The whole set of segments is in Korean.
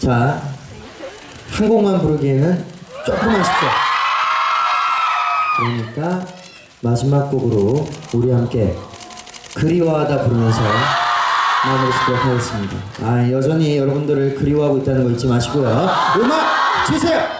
자, 한 곡만 부르기에는 조금 아쉽죠? 그러니까 마지막 곡으로 우리 함께 그리워하다 부르면서 마무리 짓도록 하겠습니다. 아, 여전히 여러분들을 그리워하고 있다는 거 잊지 마시고요. 음악 주세요!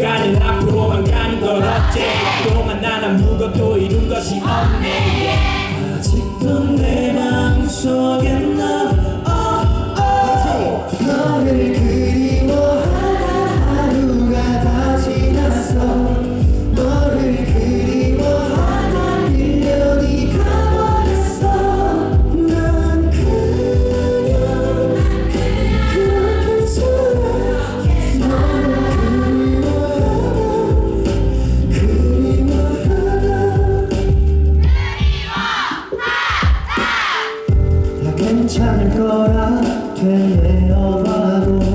시간은 앞으로만 가는 걸 어째 동안 난 아무것도 이룬 것이 없네. 괜찮을 거라 되뇌어봐도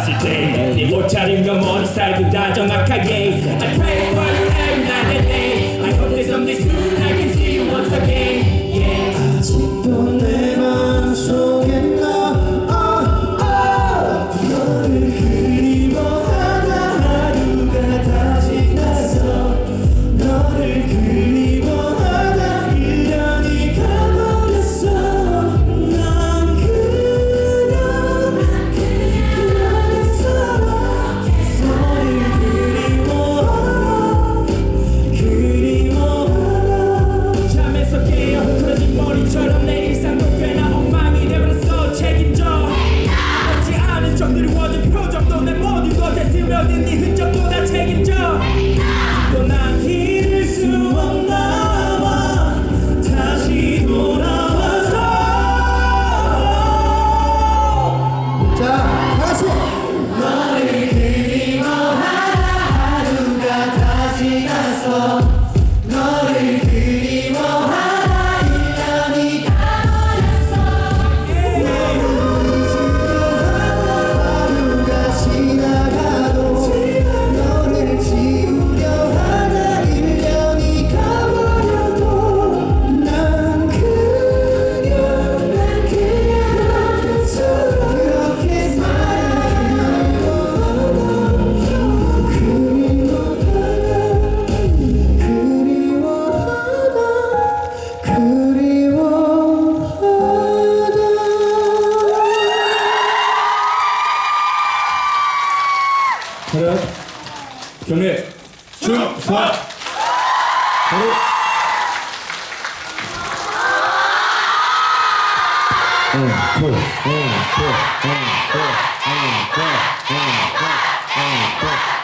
봤을 때내 옷차림과 머리 스타일도 다 정확하게. I 차렷 경례 충사 바로 앵콜 앵콜 앵콜 앵콜 앵콜 앵콜